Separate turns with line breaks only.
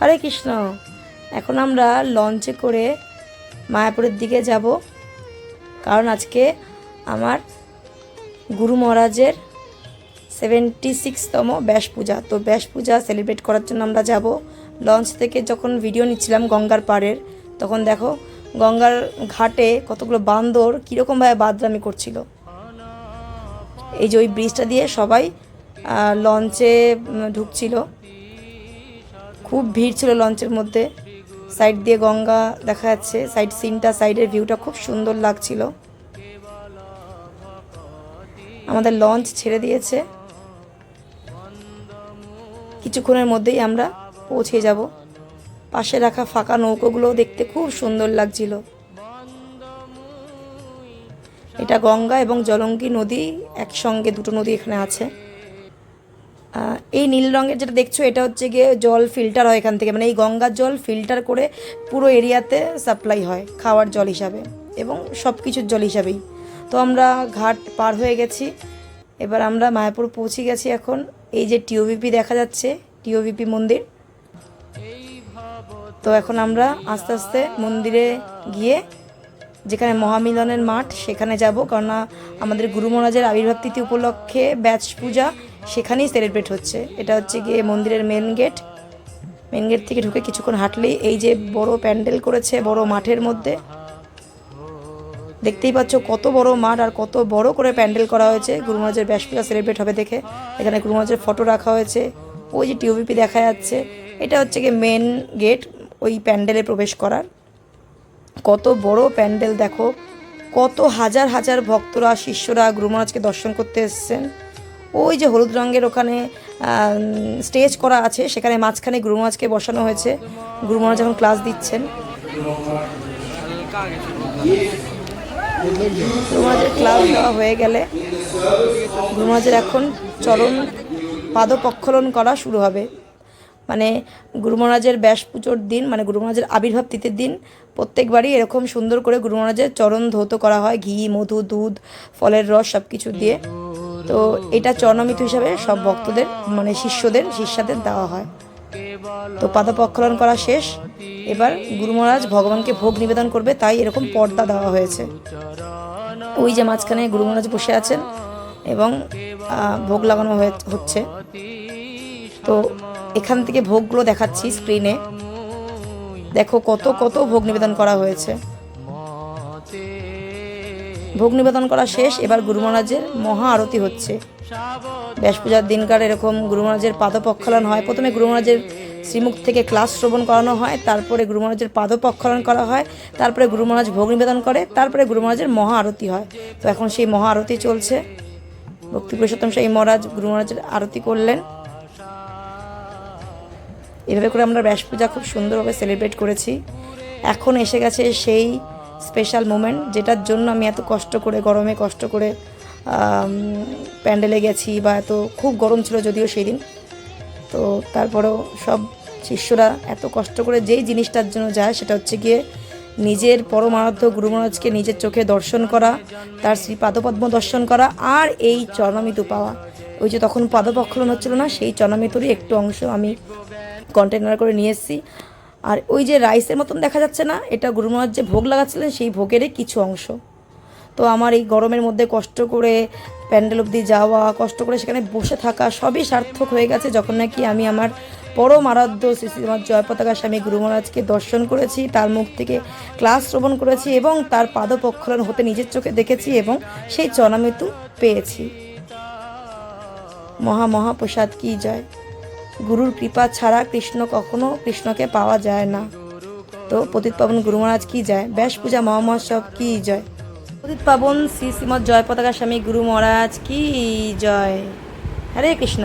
হরে কৃষ্ণ। এখন আমরা লঞ্চে করে মায়াপুরের দিকে যাব। কারণ আজকে আমার গুরু মহারাজের সেভেন্টি সিক্সতম ব্যাস পূজা। তো ব্যাস পূজা সেলিব্রেট করার জন্য আমরা যাব। লঞ্চ থেকে যখন ভিডিও নিচ্ছিলাম গঙ্গার পাড়ের, তখন দেখো গঙ্গার ঘাটে কতগুলো বান্দর কীরকমভাবে বাদরামি করছিল। এই যে ওই ব্রিজটা দিয়ে সবাই লঞ্চে ঢুকছিল। খুব ভিড় ছিল লঞ্চের মধ্যে। সাইড দিয়ে গঙ্গা দেখা যাচ্ছে, সাইড সিনটা, সাইডের ভিউটা খুব সুন্দর লাগছিল। আমাদের লঞ্চ ছেড়ে দিয়েছে। কিছুক্ষণের মধ্যেই আমরা পৌঁছে যাব। পাশে রাখা ফাঁকা নৌকোগুলো দেখতে খুব সুন্দর লাগছিল। এটা গঙ্গা এবং জলঙ্গি নদী, একসঙ্গে দুটো নদী এখানে আছে। এই নীল রঙের যেটা দেখছ, এটা হচ্ছে গিয়ে জল ফিল্টার হয় এখান থেকে। মানে এই গঙ্গার জল ফিল্টার করে পুরো এরিয়াতে সাপ্লাই হয় খাওয়ার জল হিসাবে এবং সব কিছুর জল হিসাবেই। তো আমরা ঘাট পার হয়ে গেছি। এবার আমরা মায়াপুর পৌঁছে গেছি এখন। এই যে টিওভিপি দেখা যাচ্ছে, টিওভিপি মন্দির। তো এখন আমরা আস্তে আস্তে মন্দিরে গিয়ে যেখানে মহামিলনের মাঠ, সেখানে যাব। কেননা আমাদের গুরু মহারাজের আবির্ভাব তিথি উপলক্ষে ব্যাচ পূজা সেখানেই সেলিব্রেট হচ্ছে। এটা হচ্ছে গিয়ে মন্দিরের মেন গেট মেন গেট থেকে ঢুকে কিছুক্ষণ হাঁটলেই এই যে বড় প্যান্ডেল করেছে বড় মাঠের মধ্যে, দেখতেই পাচ্ছ কত বড় মাঠ আর কত বড় করে প্যান্ডেল করা হয়েছে। গুরু মহারাজের ব্যাস পূজা সেলিব্রেট হবে দেখে। এখানে গুরু মহারাজের ফটো রাখা হয়েছে। ওই যে টিউবিপি দেখা যাচ্ছে। এটা হচ্ছে গিয়ে মেন গেট ওই প্যান্ডেলে প্রবেশ করার। কত বড় প্যান্ডেল, দেখো। কত হাজার হাজার ভক্তরা, শিষ্যরা গুরু মহারাজকে দর্শন করতে এসছেন। ওই যে হলুদ রঙের ওখানে স্টেজ করা আছে, সেখানে মাঝখানে গুরু মহারাজকে বসানো হয়েছে। গুরু মহারাজ যখন ক্লাস দিচ্ছেন। গুরু মহারাজের ক্লাস দেওয়া হয়ে গেলে গুরু মহারাজের এখন চরণ পাদপক্ষলন করা শুরু হবে। মানে গুরু মহারাজের ব্যাস পুজোর দিন মানে গুরু মহারাজের আবির্ভাব তিথির দিন প্রত্যেকবারই এরকম সুন্দর করে গুরু মহারাজের চরণ ধৌত করা হয়, ঘি, মধু, দুধ, ফলের রস সব কিছু দিয়ে। তো এটা চরণমিত হিসাবে সব ভক্তদের মানে শিষ্যদের, শিষ্যাদের দেওয়া হয়। তো পাদপক্ষলন করা শেষ। এবার গুরু মহারাজ ভগবানকে ভোগ নিবেদন করবে, তাই এরকম পর্দা দেওয়া হয়েছে। ওই যে মাঝখানে গুরু মহারাজ বসে আছেন এবং ভোগ লাগানো হচ্ছে। তো এখান থেকে ভোগগুলো দেখাচ্ছি স্ক্রিনে দেখো কত কত ভোগ নিবেদন করা হয়েছে। ভোগ নিবেদন করা শেষ, এবার গুরু মহারাজের মহা আরতি হচ্ছে। ব্যাস পূজার দিনকার এরকম গুরু মহারাজের পাদপক্ষালন হয়। প্রথমে গুরু মহারাজের শ্রীমুখ থেকে ক্লাস শ্রবণ করানো হয়, তারপরে গুরু মহারাজের পাদপক্ষালন করা হয়, তারপরে গুরু মহারাজ ভোগ নিবেদন করে, তারপরে গুরু মহারাজের মহা আরতি হয়। তো এখন সেই মহা আরতি চলছে। ভক্তি পুরুষোত্তম সেই মহারাজ গুরু মহারাজের আরতি করলেন। এভাবে করে আমরা ব্যাস পূজা খুব সুন্দরভাবে সেলিব্রেট করেছি। এখন এসে গেছে সেই স্পেশাল মোমেন্ট যেটার জন্য আমি এত কষ্ট করে, গরমে কষ্ট করে প্যান্ডেলে গেছি বা এত খুব গরম ছিল যদিও সেই দিন তো তারপরেও সব শিষ্যরা এত কষ্ট করে যেই জিনিসটার জন্য যায় সেটা হচ্ছে গিয়ে নিজের পরমারাধ্য গুরু মহারাজকে নিজের চোখে দর্শন করা, তার শ্রী পাদপদ্ম দর্শন করা আর এই চরণামিতু পাওয়া। ওই যে তখন পাদপক্ষলন হচ্ছিল না, সেই চরণামিতুরই একটু অংশ আমি কন্টেনার করে নিয়ে এসেছি। আর ওই যে রাইসের মতন দেখা যাচ্ছে না, এটা গুরু মহারাজ যে ভোগ লাগাচ্ছিলেন সেই ভোগেরই কিছু অংশ। তো আমার এই গরমের মধ্যে কষ্ট করে প্যান্ডেল অবধি যাওয়া, কষ্ট করে সেখানে বসে থাকা সবই সার্থক হয়ে গেছে, যখন নাকি আমি আমার পরম আরাধ্য শ্রী শ্রীমৎ জয়পতাকা স্বামী গুরু মহারাজকে দর্শন করেছি, তার মুখ থেকে ক্লাস শ্রবণ করেছি এবং তার পাদপক্ষরণ হতে নিজের চোখে দেখেছি এবং সেই চনামৃত্যু পেয়েছি। মহা মহাপ্রসাদ কি জয়। গুরুর কৃপা ছাড়া কৃষ্ণ কখনো কৃষ্ণকে পাওয়া যায় না। তো পতিত পাবন গুরু মহারাজ কি যায় ব্যাস পূজা মহামহোৎসব কি জয়? পতিত পাবন শ্রী শ্রীমৎ জয় পতাকা স্বামী গুরু মহারাজ কি জয়? হরে কৃষ্ণ।